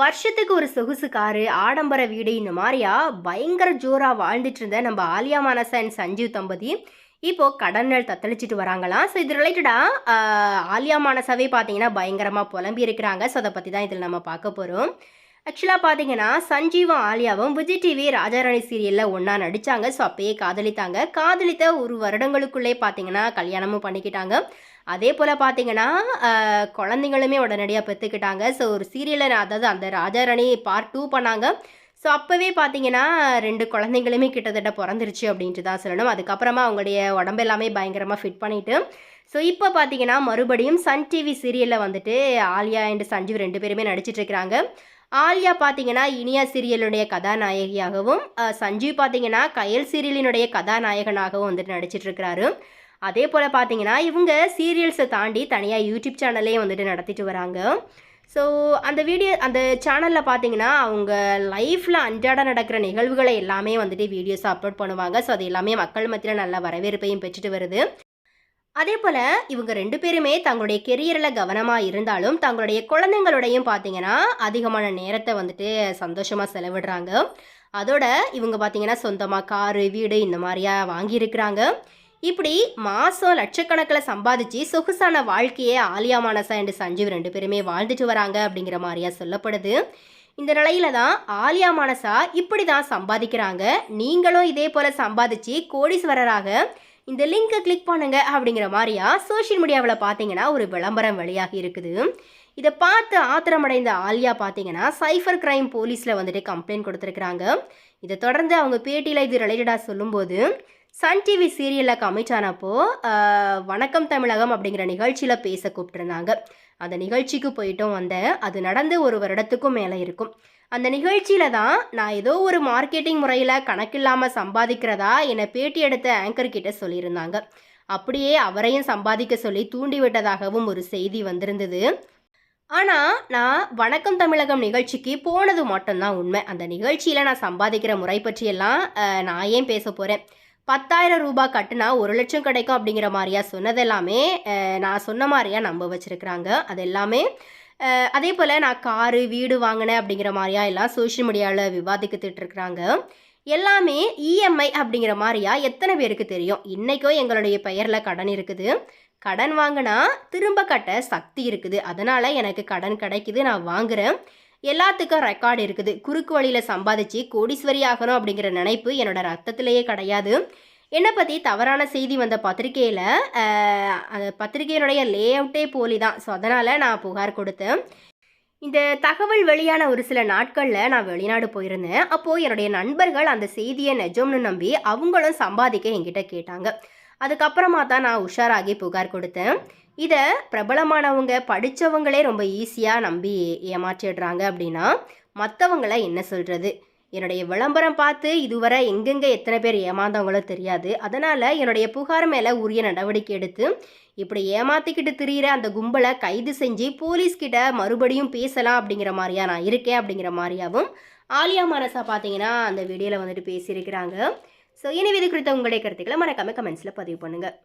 வருஷத்துக்கு ஒரு சொகுசு காரு ஆடம்பர வீடு இந்த மாதிரியா? பயங்கர ஜோராக வாழ்ந்துட்டு இருந்த நம்ம ஆலியா மானசா அண்ட் சஞ்சீவ் தம்பதி. இப்போ கடன்கள் தத்தளிச்சிட்டு வராங்களாம். ஸோ இது ரிலேட்டடாக ஆலியா மானசாவே பார்த்தீங்கன்னா பயங்கரமாக புலம்பி இருக்கிறாங்க ஸோ அதை பற்றி தான் இதில் நம்ம பார்க்க போகிறோம் ஆக்சுவலாக பார்த்தீங்கன்னா சஞ்சீவும் ஆலியாவும் விஜய் டிவி ராஜாராணி சீரியலில் ஒன்றா நடித்தாங்க ஸோ அப்பயே காதலித்தாங்க. காதலித்த ஒரு வருடங்களுக்குள்ளே பார்த்தீங்கன்னா கல்யாணமும் பண்ணிக்கிட்டாங்க. அதே போல் பார்த்தீங்கன்னா குழந்தைங்களுமே உடனடியாக பெற்றுக்கிட்டாங்க ஸோ ஒரு சீரியலில் அதாவது அந்த ராஜாராணி பார்ட் டூ பண்ணாங்க. ஸோ அப்போவே பார்த்தீங்கன்னா ரெண்டு குழந்தைங்களுமே கிட்டத்தட்ட பிறந்துருச்சு அப்படின்ட்டு தான் சொல்லணும். அதுக்கப்புறமா அவங்களுடைய உடம்பு எல்லாமே பயங்கரமாக ஃபிட் பண்ணிவிட்டு ஸோ இப்போ பார்த்தீங்கன்னா மறுபடியும் சன் டிவி சீரியலில் வந்துட்டு ஆலியா அண்ட் சஞ்சீவ் ரெண்டு பேருமே நடிச்சிட்ருக்கிறாங்க ஆலியா பார்த்தீங்கன்னா இனியா சீரியலுடைய கதாநாயகியாகவும் சஞ்சீவ் பார்த்தீங்கன்னா கயல் சீரியலினுடைய கதாநாயகனாகவும் வந்துட்டு நடிச்சிட்டு இருக்கிறாரு அதே போல் பார்த்தீங்கன்னா இவங்க சீரியல்ஸை தாண்டி தனியாக யூடியூப் சேனல்லே வந்துட்டு நடத்திட்டு வராங்க. ஸோ அந்த வீடியோ அந்த சேனலில் பார்த்தீங்கன்னா அவங்க லைஃப்பில் அன்றாட நடக்கிற நிகழ்வுகளை எல்லாமே வந்துட்டு வீடியோஸ் அப்லோட் பண்ணுவாங்க. ஸோ அது எல்லாமே மக்கள் மத்தியில் நல்ல வரவேற்பையும் பெற்றுட்டு வருது. அதே போல் இவங்க ரெண்டு பேருமே தங்களுடைய கெரியரில் கவனமாக இருந்தாலும் தங்களுடைய குழந்தைங்களோடையும் பார்த்தீங்கன்னா அதிகமான நேரத்தை வந்துட்டு சந்தோஷமாக செலவிடுறாங்க. அதோட இவங்க பார்த்தீங்கன்னா சொந்தமாக காரு வீடு இந்த மாதிரியா வாங்கியிருக்கிறாங்க. இப்படி மாதம் லட்சக்கணக்கில் சம்பாதிச்சு சொகுசான வாழ்க்கையை ஆலியா மானசா அண்டு சஞ்சீவ் ரெண்டு பேருமே வாழ்ந்துட்டு வராங்க அப்படிங்கிற மாதிரியா சொல்லப்படுது. இந்த நிலையில தான் ஆலியா மானசா இப்படி தான் சம்பாதிக்கிறாங்க. நீங்களும் இதே போல் சம்பாதிச்சு கோடீஸ்வரராக இந்த லிங்கை கிளிக் பண்ணுங்க அப்படிங்கிற மாதிரியா? சோஷியல் மீடியாவில் பார்த்தீங்கன்னா ஒரு விளம்பரம் வெளியாகி இருக்குது. இதை பார்த்து ஆத்திரமடைந்த ஆலியா பார்த்தீங்கன்னா சைஃபர் கிரைம் போலீஸில் வந்துட்டு கம்ப்ளைண்ட் கொடுத்துருக்குறாங்க. இதை தொடர்ந்து அவங்க பேட்டியில் இது ரிலேட்டடாக சொல்லும்போது சன் டிவி சீரியலில் கமிட் ஆனப்போ வணக்கம் தமிழகம் அப்படிங்கிற நிகழ்ச்சியில் பேச கூப்பிட்டுருந்தாங்க. அந்த நிகழ்ச்சிக்கு போயிட்டும் வந்தேன் அது நடந்து ஒரு வருடத்துக்கும் மேலே இருக்கும். அந்த நிகழ்ச்சியில் தான் நான் ஏதோ ஒரு மார்க்கெட்டிங் முறையில் கணக்கில்லாமல் சம்பாதிக்கிறதா என்னை பேட்டி எடுத்த ஆங்கர் கிட்ட சொல்லியிருந்தாங்க. அப்படியே அவரையும் சம்பாதிக்க சொல்லி தூண்டிவிட்டதாகவும் ஒரு செய்தி வந்திருந்தது. ஆனால் நான் வணக்கம் தமிழகம் நிகழ்ச்சிக்கு போனது மட்டும்தான் உண்மை. அந்த நிகழ்ச்சியில் நான் சம்பாதிக்கிற முறை பற்றியெல்லாம் நான் ஏன் பேச போகிறேன் பத்தாயிரம் ரூபாய் கட்டினா ஒரு லட்சம் கிடைக்கும் அப்படிங்கிற மாதிரியா சொன்னதெல்லாமே நான் சொன்ன மாதிரியா நம்ப வச்சுருக்குறாங்க. அது எல்லாமே அதே போல் நான் காரு வீடு வாங்கினேன் அப்படிங்கிற மாதிரியா எல்லாம் சோஷியல் மீடியாவில் விவாதிக்கிட்டு இருக்கிறாங்க. எல்லாமே இஎம்ஐ அப்படிங்கிற மாதிரியா எத்தனை பேருக்கு தெரியும்? இன்றைக்கும் எங்களுடைய பெயரில் கடன் இருக்குது. கடன் வாங்கினா திரும்ப கட்ட சக்தி இருக்குது. அதனால் எனக்கு கடன் கிடைக்குது நான் வாங்குறேன். எல்லாத்துக்கும் ரெக்கார்டு இருக்குது. குறுக்கு வழியில் சம்பாதிச்சு கோடீஸ்வரி ஆகணும் அப்படிங்கிற நினைப்பு என்னோட ரத்தத்திலேயே கிடையாது. என்னை பற்றி தவறான செய்தி வந்த பத்திரிக்கையில் அந்த பத்திரிகையினுடைய லே அவுட்டே போலி தான் ஸோ அதனால் நான் புகார் கொடுத்தேன். இந்த தகவல் வெளியான ஒரு சில நாட்களில் நான் வெளிநாடு போயிருந்தேன். அப்போது என்னுடைய நண்பர்கள் அந்த செய்தியை நிஜம்னு நம்பி அவங்களும் சம்பாதிக்க என்கிட்ட கேட்டாங்க. அதுக்கப்புறமா தான் நான் உஷாராகி புகார் கொடுத்தேன். இதை பிரபலமானவங்க படித்தவங்களே ரொம்ப ஈஸியாக நம்பி ஏமாற்றிடுறாங்க அப்படின்னா மற்றவங்கள என்ன சொல்கிறது என்னுடைய விளம்பரம் பார்த்து இதுவரை எங்கெங்கே எத்தனை பேர் ஏமாந்தவங்களோ தெரியாது. அதனால் என்னுடைய புகார் மேலே உரிய நடவடிக்கை எடுத்து இப்படி ஏமாத்திக்கிட்டு திரியிற அந்த கும்பலை கைது செஞ்சு போலீஸ்கிட்ட மறுபடியும் பேசலாம் அப்படிங்கிற மாதிரியா நான் இருக்கேன் அப்படிங்கிற மாதிரியாவும் ஆலியா மனசா பார்த்தீங்கன்னா அந்த வீடியோவில் வந்துட்டு பேசியிருக்கிறாங்க. ஸோ இனி இது குறித்த உங்களுடைய கருத்துக்களை மறக்காம கமெண்ட்ஸில் பதிவு பண்ணுங்கள்